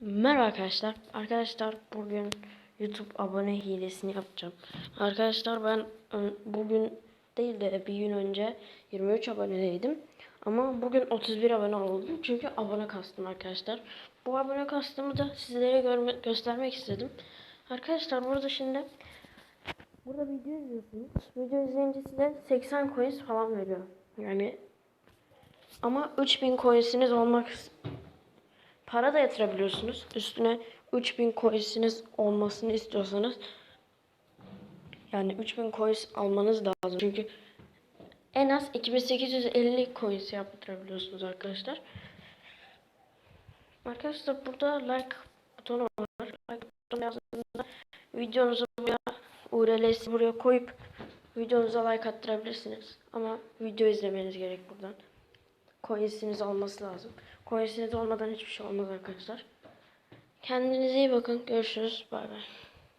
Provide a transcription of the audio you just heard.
Merhaba arkadaşlar. Arkadaşlar bugün YouTube abone hilesini yapacağım. Arkadaşlar ben ı, bugün değil de bir gün önce 23 abonedeydim. Ama bugün 31 abone oldum. Çünkü abone kastım arkadaşlar. Bu abone kastımı da sizlere görme, göstermek istedim. Arkadaşlar burada şimdi burada video izliyorsunuz. Video izleyince size 80 coins falan veriyor. Yani ama 3000 coinsiniz olmak para da yatırabiliyorsunuz. Üstüne 3000 coinsiniz olmasını istiyorsanız yani 3000 coins almanız lazım. Çünkü en az 2850 coins yaptırabiliyorsunuz arkadaşlar. Arkadaşlar burada like butonu var. Like butonu yazdığınızda videonuzu buraya URL'si buraya koyup videonuza like attırabilirsiniz. Ama video izlemeniz gerek buradan. Coinsiniz olması lazım. Coinsiniz olmadan hiçbir şey olmaz arkadaşlar. Kendinize iyi bakın. Görüşürüz. Bay bay.